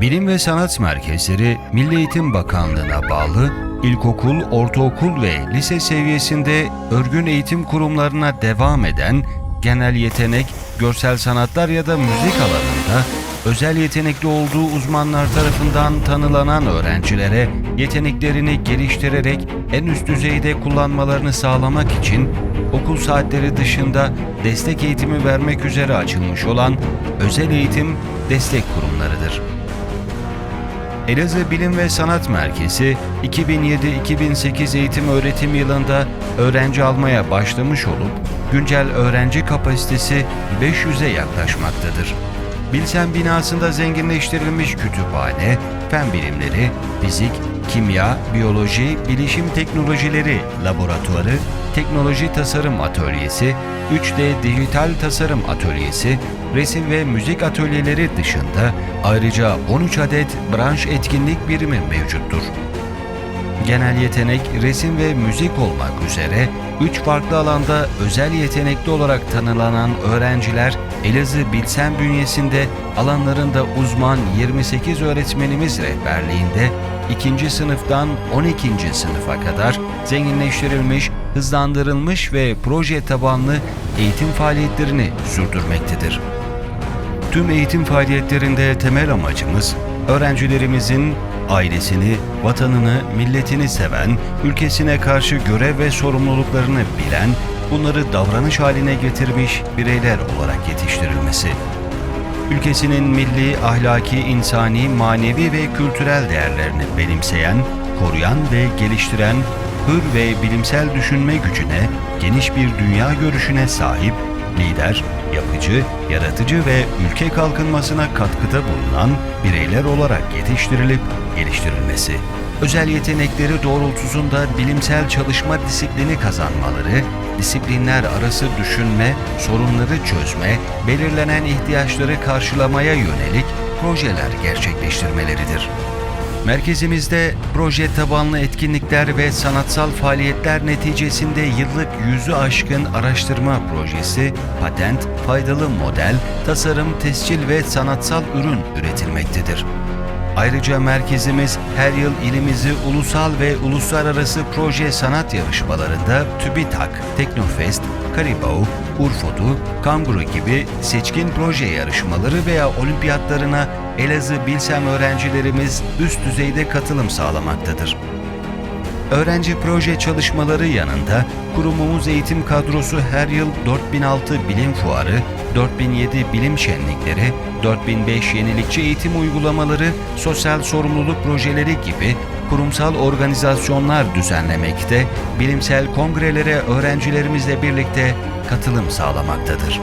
Bilim ve Sanat Merkezleri Milli Eğitim Bakanlığı'na bağlı ilkokul, ortaokul ve lise seviyesinde örgün eğitim kurumlarına devam eden genel yetenek, görsel sanatlar ya da müzik alanında özel yetenekli olduğu uzmanlar tarafından tanılanan öğrencilere yeteneklerini geliştirerek en üst düzeyde kullanmalarını sağlamak için okul saatleri dışında destek eğitimi vermek üzere açılmış olan özel eğitim destek kurumlarıdır. Elazığ Bilim ve Sanat Merkezi 2007-2008 eğitim öğretim yılında öğrenci almaya başlamış olup güncel öğrenci kapasitesi 500'e yaklaşmaktadır. Bilsen binasında zenginleştirilmiş kütüphane, fen bilimleri, fizik, kimya, biyoloji, bilişim teknolojileri laboratuvarı, teknoloji tasarım atölyesi, 3D dijital tasarım atölyesi, resim ve müzik atölyeleri dışında ayrıca 13 adet branş etkinlik birimi mevcuttur. Genel yetenek, resim ve müzik olmak üzere 3 farklı alanda özel yetenekli olarak tanılanan öğrenciler Elazığ Bilsen bünyesinde alanlarında uzman 28 öğretmenimiz rehberliğinde 2. sınıftan 12. sınıfa kadar zenginleştirilmiş, hızlandırılmış ve proje tabanlı eğitim faaliyetlerini sürdürmektedir. Tüm eğitim faaliyetlerinde temel amacımız öğrencilerimizin ailesini, vatanını, milletini seven, ülkesine karşı görev ve sorumluluklarını bilen, bunları davranış haline getirmiş bireyler olarak yetiştirilmesi. Ülkesinin milli, ahlaki, insani, manevi ve kültürel değerlerini benimseyen, koruyan ve geliştiren, hür ve bilimsel düşünme gücüne, geniş bir dünya görüşüne sahip, lider, yapıcı, yaratıcı ve ülke kalkınmasına katkıda bulunan bireyler olarak yetiştirilip geliştirilmesi, özel yetenekleri doğrultusunda bilimsel çalışma disiplini kazanmaları, disiplinler arası düşünme, sorunları çözme, belirlenen ihtiyaçları karşılamaya yönelik projeler gerçekleştirmeleridir. Merkezimizde proje tabanlı etkinlikler ve sanatsal faaliyetler neticesinde yıllık yüzü aşkın araştırma projesi, patent, faydalı model, tasarım, tescil ve sanatsal ürün üretilmektedir. Ayrıca merkezimiz her yıl ilimizi ulusal ve uluslararası proje sanat yarışmalarında TÜBİTAK, Teknofest, Karibau, Urfodu, Kanguru gibi seçkin proje yarışmaları veya olimpiyatlarına Elazığ Bilsem öğrencilerimiz üst düzeyde katılım sağlamaktadır. Öğrenci proje çalışmaları yanında kurumumuz eğitim kadrosu her yıl 4006 bilim fuarı, 4007 bilim şenlikleri, 4005 yenilikçi eğitim uygulamaları, sosyal sorumluluk projeleri gibi kurumsal organizasyonlar düzenlemekte, bilimsel kongrelere öğrencilerimizle birlikte katılım sağlamaktadır.